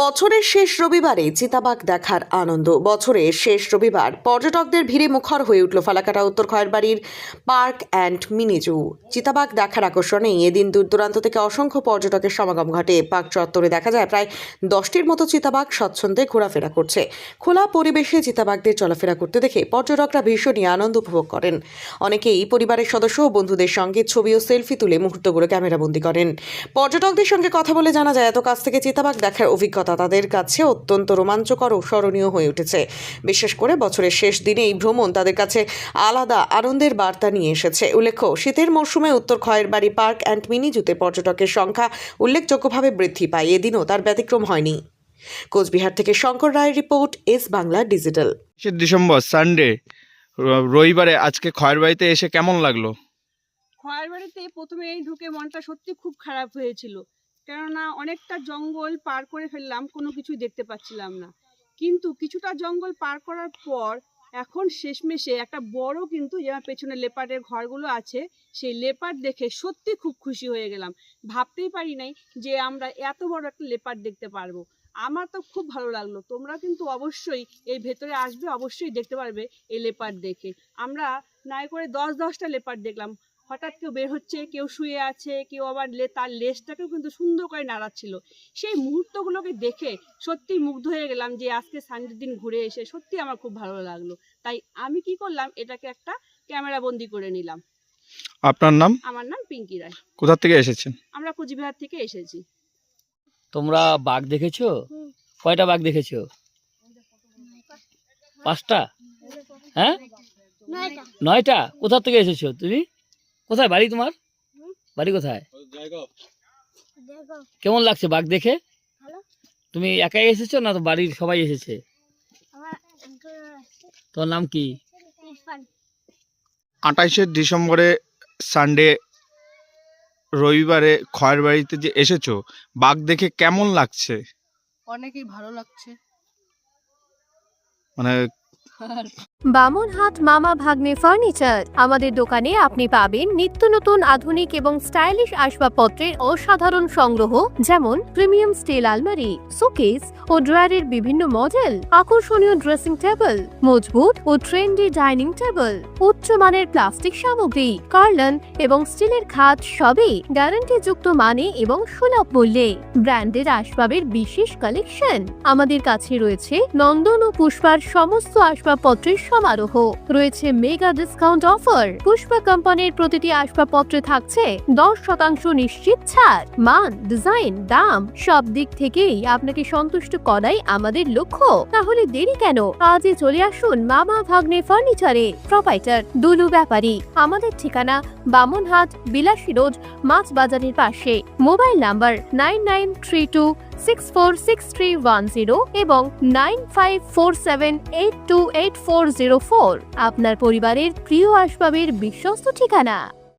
বছরের শেষ রবিবারে চিতাবাঘ দেখার আনন্দ। বছরের শেষ রবিবার পর্যটকদের ভিড়ে মুখর হয়ে উঠল ফালাকাটা উত্তর খয়েরবাড়ির পার্ক অ্যান্ড মিনি জু। চিতাবাঘ দেখার আকর্ষণে এদিন দূর দূরান্ত থেকে অসংখ্য পর্যটকের সমাগম ঘটে। পার্ক চত্বরে দেখা যায় প্রায় দশটির মতো চিতাবাঘ স্বচ্ছন্দে ঘোরাফেরা করছে। খোলা পরিবেশে চিতাবাঘদের চলাফেরা করতে দেখে পর্যটকরা ভীষণই আনন্দ উপভোগ করেন। অনেকেই পরিবারের সদস্য ও বন্ধুদের সঙ্গে ছবি ও সেলফি তুলে মুহূর্তগুলো ক্যামেরাবন্দি করেন। পর্যটকদের সঙ্গে কথা বলে জানা যায়, এত কাছ থেকে চিতাবাঘ দেখার অভিজ্ঞতা তাদের কাছে অত্যন্ত রোমাঞ্চকর ও স্মরণীয় হয়ে উঠেছে। বিশেষ করে বছরের শেষ দিনে এই ভ্রমণ তাদের কাছে আলাদা আনন্দের বার্তা নিয়ে এসেছে। উল্লেখ্য শীতের মরশুমে উত্তর খয়েরবাড়ি পার্ক অ্যান্ড মিনি জুতে পর্যটকের সংখ্যা উল্লেখযোগ্যভাবে বৃদ্ধি পায়। এদিনও তার ব্যতিক্রম হয়নি। কোচবিহার থেকে শঙ্কর রায়ের report S Bangla digital. December Sunday রবিবারে আজকে খয়েরবাড়িতে এসে কেমন লাগল? খয়ের বাড়িতে প্রথমে এই ঢুকে মনটা সত্যি খুব খারাপ হয়েছিল। কেননা অনেকটা জঙ্গল পার করে ফেললাম, কোনো কিছুই দেখতে পাচ্ছিলাম না। কিন্তু কিছুটা জঙ্গল পার করার পর এখন শেষমেশে একটা বড় কিন্তু যে আমার পেছনে লেপার্ডের ঘরগুলো আছে, সেই লেপার্ড দেখে সত্যি খুব খুশি হয়ে গেলাম। ভাবতেই পারি নাই যে আমরা এত বড় একটা লেপার্ড দেখতে পারব। আমার তো খুব ভালো লাগল। তোমরা কিন্তু অবশ্যই এই ভেতরে আসবে, অবশ্যই দেখতে পারবে এই লেপার্ড দেখে। আমরা নাই করে দশ দশটা লেপার্ড দেখলাম। হঠাৎ কেউ বের হচ্ছে কেউ শুয়ে আছে কেউ আবার লে- তার লেজটাকেও কিন্তু সুন্দর করে নাড়াচ্ছিল। সেই মুহূর্তগুলোকে দেখে সত্যি মুগ্ধ হয়ে গেলাম যে আজকে সানডের দিন ঘুরে এসে সত্যি আমার খুব ভালো লাগল। তাই আমি কি করলাম এটাকে একটা ক্যামেরা বন্দি করে নিলাম। আপনার নাম? আমার নাম পিঙ্কি রায়। কোথা থেকে এসেছেন? আমরা কুচবিহার থেকে এসেছি। তোমরা বাঘ দেখেছ? কয়টা বাঘ দেখেছ? পাঁচটা? হ্যাঁ? নয়টা? কোথা থেকে এসেছ তুমি? কোথায় বাড়ি তোমার? বাড়ি কোথায়? কেমন লাগছে বাঘ দেখে? তুমি একাই এসেছ না তো বাড়ির সবাই এসেছে? তোর নাম কি? আঠাইশে ডিসেম্বরে সানডে রবিবারে খয়ের বাড়িতে যে এসেছ বাঘ দেখে কেমন লাগছে? অনেকই ভালো লাগছে। মানে বামনহাট মামা ভাগ্নে ফার্নিচার। আমাদের দোকানে আপনি পাবেন নিত্য নতুন আধুনিক এবং স্টাইলিশ আসবাবপত্রের অসাধারণ সংগ্রহ, যেমন প্রিমিয়াম স্টিল আলমারি শোকেস ও ড্রয়ারের বিভিন্ন মডেল, আকর্ষণীয় ড্রেসিং টেবিল, মজবুত ও ট্রেন্ডি ডাইনিং টেবিল উচ্চমানের প্লাস্টিক সামগ্রী, কার্লন এবং স্টিলের খাত সবই গ্যারান্টিযুক্ত মানে এবং সুলভ মূল্যে। ব্র্যান্ডের আসবাবের বিশেষ কালেকশন। আমাদের কাছে রয়েছে নন্দন ও পুষ্পার সমস্ত আসবাবপত্রের সমারোহ। রয়েছে মেগা ডিসকাউন্ট অফার পুষ্পা কোম্পানির প্রতিটি আসবাবপত্রে থাকছে দশ শতাংশ নিশ্চিত ছাড়। মান ডিজাইন দাম সব দিক থেকেই আপনাকে সন্তুষ্ট করাই আমাদের লক্ষ্য। তাহলে দেরি কেন? আজই চলে আসুন মামা ভাগ্নে ফার্নিচারে প্রপাইটার দুলু ব্যাপারী। আমাদের ঠিকানা বামনহাট, বিলাসী রোড, মাছ বাজারের পাশে। Mobile number nine nine three two six four six three one zero এবং nine five four seven eight two eight four zero four আপনার পরিবারের প্রিয় আসবাবের বিশ্বস্ত ঠিকানা।